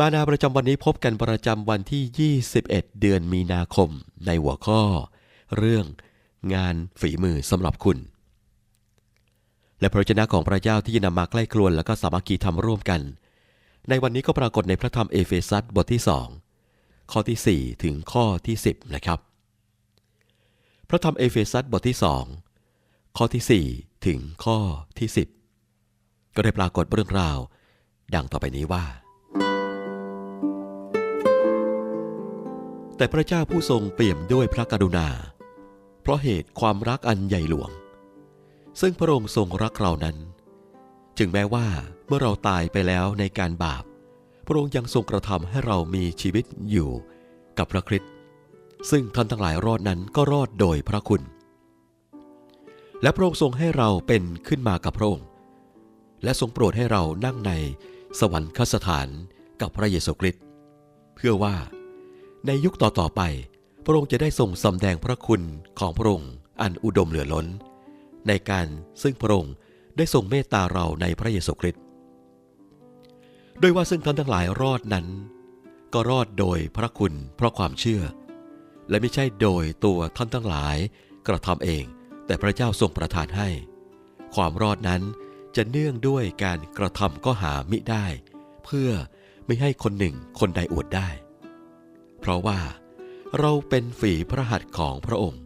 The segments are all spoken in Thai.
มานาประจำวันนี้พบกันประจำวันที่ 21 เดือนมีนาคม ในหัวข้อ เรื่องงานฝีมือสำหรับคุณ และพระเจ้าของพระเจ้าที่นำมาใกล้ครวนแล้วก็สามัคคีทำร่วมกัน ในวันนี้ก็ปรากฏในพระธรรมเอเฟซัสบทที่2ข้อที่ 4 ถึงข้อที่ 10 นะครับ พระธรรมเอเฟซัสบทที่2ข้อที่ 4 ถึงข้อที่ 10 ก็ได้ปรากฏเรื่องราว ดังต่อไปนี้ว่า แต่พระเจ้าผู้ทรงเปี่ยมด้วยพระกรุณา เพราะเหตุความรักอันใหญ่หลวง ซึ่งพระองค์ทรงรักเรานั้น จึงแม้ว่าเมื่อเราตายไปแล้วในการบาป พระองค์ยังทรงกระทำให้เรามีชีวิตอยู่กับพระคริสต์ซึ่งท่านทั้งหลายรอดนั้นก็รอดโดยพระคุณ และพระองค์ทรงให้เราเป็นขึ้นมากับพระองค์ และทรงโปรดให้เรานั่งในสวรรคสถานกับพระเยซูคริสต์เพื่อว่า ในยุคต่อๆไป พระองค์จะได้ทรงสำแดงพระคุณของพระองค์อันอุดมเหลือล้น ในการซึ่งพระองค์ได้ทรงเมตตาเราในพระเยซูคริสต์ด้วยว่าซึ่งท่านทั้งหลายรอดนั้น ก็รอดโดยพระคุณเพราะความเชื่อ และไม่ใช่โดยตัวท่านทั้งหลายกระทำเอง แต่พระเจ้าทรงประทานให้ ความรอดนั้นจะเนื่องด้วยการกระทำก็หามิได้ เพื่อไม่ให้คนหนึ่งคนใดอวดได้ เพราะว่าเราเป็นฝีพระหัตถ์ของพระองค์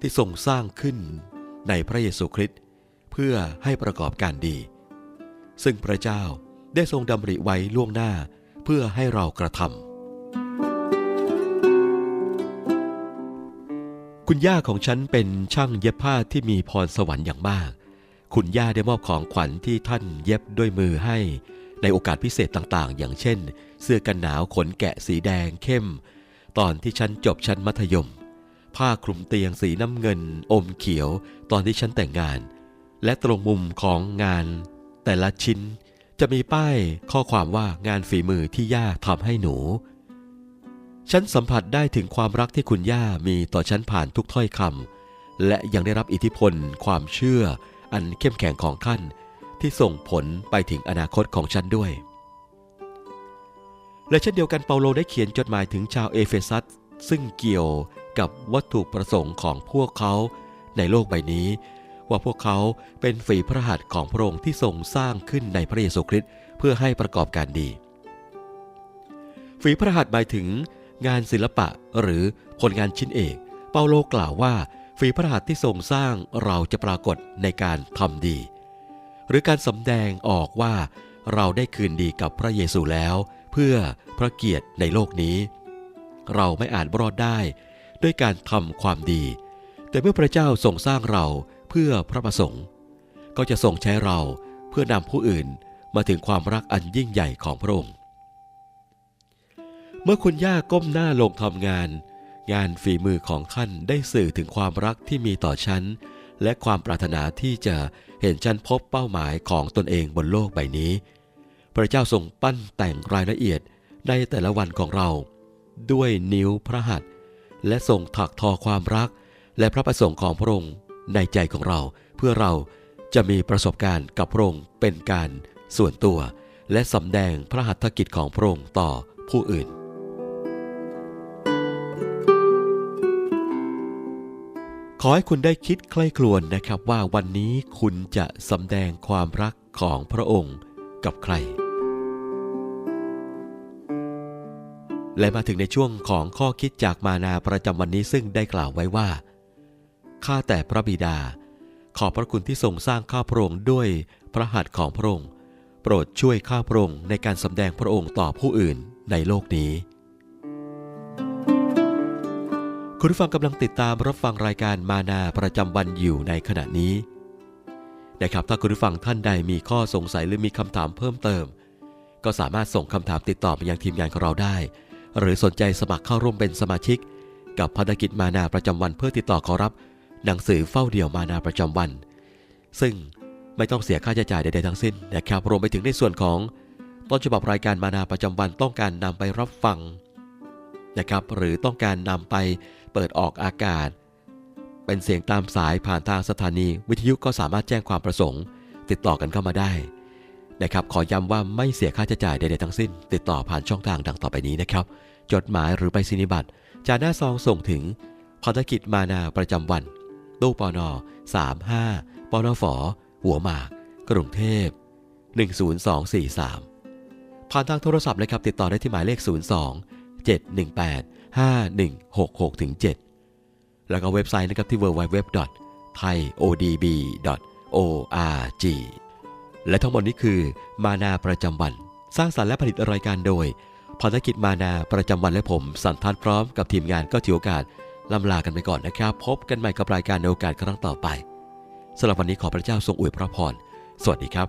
ที่ทรงสร้างขึ้นในพระเยซูคริสต์เพื่อให้ประกอบการดี ซึ่งพระเจ้าได้ทรงดำริไว้ล่วงหน้าเพื่อให้เรากระทำคุณย่าของฉันเป็นช่างเย็บผ้าที่มีพรสวรรค์อย่างมาก คุณย่าได้มอบของขวัญที่ท่านเย็บด้วยมือให้ ในโอกาสพิเศษต่างๆ อย่างเช่น เสื้อกันหนาวขนแกะสีแดงเข้ม ตอนที่ฉันจบชั้นมัธยม ผ้าคลุมเตียงสีน้ำเงิน อมเขียว ตอนที่ฉันแต่งงาน และตรงมุมของงาน แต่ละชิ้นจะมีป้ายข้อความว่างานฝีมือที่ย่าทำให้หนู ฉันสัมผัสได้ถึงความรักที่คุณย่ามีต่อฉันผ่านทุกถ้อยคำและยังได้รับอิทธิพล ความเชื่อ อันเข้มแข็งของท่าน ที่ส่งผลไปถึงอนาคตของฉันด้วย และเช่นเดียวกันเปาโลได้เขียนจดหมายถึงชาวเอเฟซัสซึ่งเกี่ยวกับวัตถุประสงค์ของพวกเขาในโลกใบนี้ ว่าพวกเขาเป็นฝีพระหัตถ์ของพระองค์ที่ทรงสร้างขึ้นในพระเยซูคริสต์เพื่อให้ประกอบการดี ฝีพระหัตถ์หมายถึงงานศิลปะหรือผลงานชิ้นเอก เปาโลกล่าวว่าฝีพระหัตถ์ที่ทรงสร้างเราจะปรากฏในการทำดี หรือการสำแดงออกว่าเราได้คืนดีกับพระเยซูแล้ว เพื่อพระเกียรติในโลกนี้ เราไม่อาจรอดได้ด้วยการทำความดี แต่เมื่อพระเจ้าทรงสร้างเราเพื่อพระประสงค์ ก็จะทรงใช้เราเพื่อนำผู้อื่นมาถึงความรักอันยิ่งใหญ่ของพระองค์ เมื่อคุณย่าก้มหน้าลงทำงาน งานฝีมือของท่านได้สื่อถึงความรักที่มีต่อฉัน และความปรารถนาที่จะเห็นฉันพบเป้าหมายของตนเองบนโลกใบนี้ พระเจ้าทรงปั้นแต่งรายละเอียดในแต่ละวันของเรา ด้วยนิ้วพระหัตถ์และทรงถักทอความรัก และพระประสงค์ของพระองค์ในใจของเรา เพื่อเราจะมีประสบการณ์กับพระองค์เป็นการส่วนตัว และสำแดงพระหัตถกิจของพระองค์ต่อผู้อื่น ขอให้คุณได้คิดใคร่ครวญนะครับว่าวันนี้คุณจะสำแดงความรักของพระองค์กับใคร และมาถึงในช่วงของข้อคิดจากมานาประจำวันนี้ซึ่งได้กล่าวไว้ว่า ข้าแต่พระบิดา ขอบพระคุณที่ทรงสร้างข้าพระองค์ด้วยพระหัตถ์ของพระองค์ โปรดช่วยข้าพระองค์ในการสำแดงพระองค์ต่อผู้อื่นในโลกนี้ คุณผู้ฟังกำลังติดตามรับฟังรายการมานาประจำวันอยู่ในขณะนี้นะครับถ้าคุณผู้ฟังท่านใดมีข้อสงสัยหรือมีคำถามเพิ่มเติม ก็สามารถส่งคำถามติดต่อมายังทีมงานของเราได้ หรือสนใจสมัครเข้าร่วมเป็นสมาชิก กับภารกิจมานาประจำวันเพื่อติดต่อขอรับ หนังสือเฝ้าเดี่ยวมานาประจำวัน ซึ่งไม่ต้องเสียค่าใช้จ่ายใดๆทั้งสิ้นนะครับรวมไปถึงในส่วนของต้นฉบับรายการมานาประจำวันต้องการนำไปรับฟังนะครับหรือต้องการนำไป เปิดออกอากาศ เป็นเสียงตามสายผ่านทางสถานี วิทยุก็สามารถแจ้งความประสงค์ ติดต่อกันเข้ามาได้นะครับขอย้ำว่าไม่เสียค่าใช้จ่ายใดๆทั้งสิ้น ติดต่อผ่านช่องทางดังต่อไปนี้นะครับ จดหมายหรือไปสินิบัตรจากหน้าซองส่งถึงภารกิจมานาประจำวันตู้ปอนอ35ปอนอฝอหัวหมาก กรุงเทพ 10243 ผ่านทางโทรศัพท์เลยครับ ติดต่อได้ที่หมายเลข 02 718 5166ถึง7แล้วก็เว็บไซต์นะครับที่ www.thaiodb.org และทั้งหมดนี้คือมานาประจำวัน สร้างสรรค์และผลิตรายการโดยภารกิจมานาประจำวันและผม สันทัดพร้อมกับทีมงานก็ถือโอกาสลำลากันไปก่อนนะครับ พบกันใหม่กับรายการในโอกาสครั้งต่อไปสำหรับวันนี้ขอพระเจ้าทรงอวยพระพร สวัสดีครับ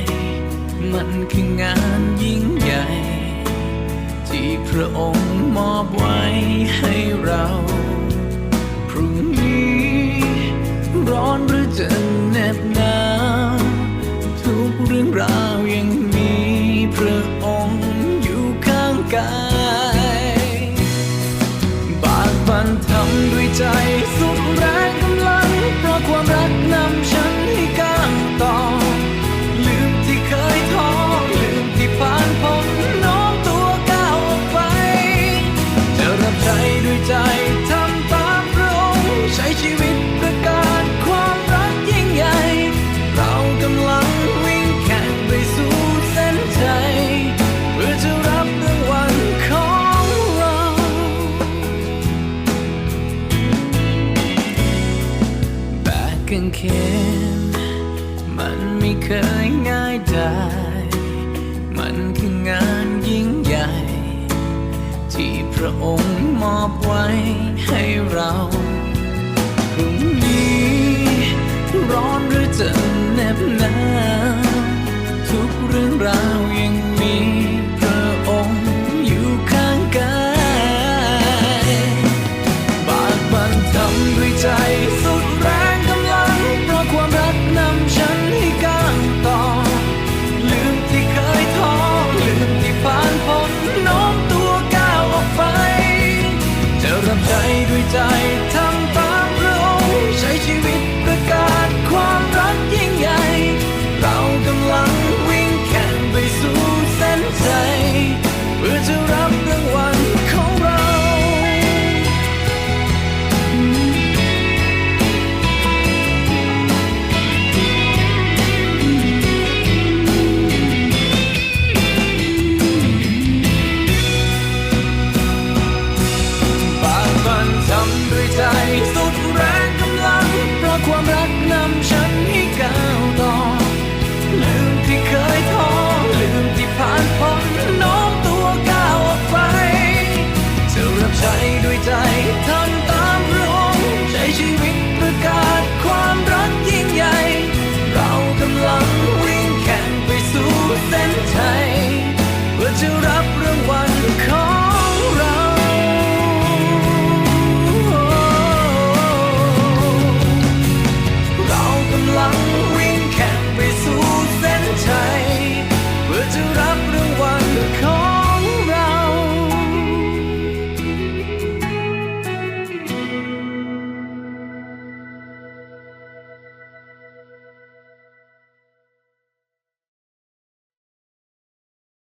มันคืองานยิ่งใหญ่ ที่พระองค์มอบไว้ให้เรา พรุ่งนี้ร้อนหรือจะเหน็บหนาว ขนมันไม่เคยง่ายได้ มันคืองานยิ่งใหญ่ ที่พระองค์มอบไว้ให้เราพรุ่งนี้ร้อนหรือจะเหน็บหนาวทุกเรื่องราว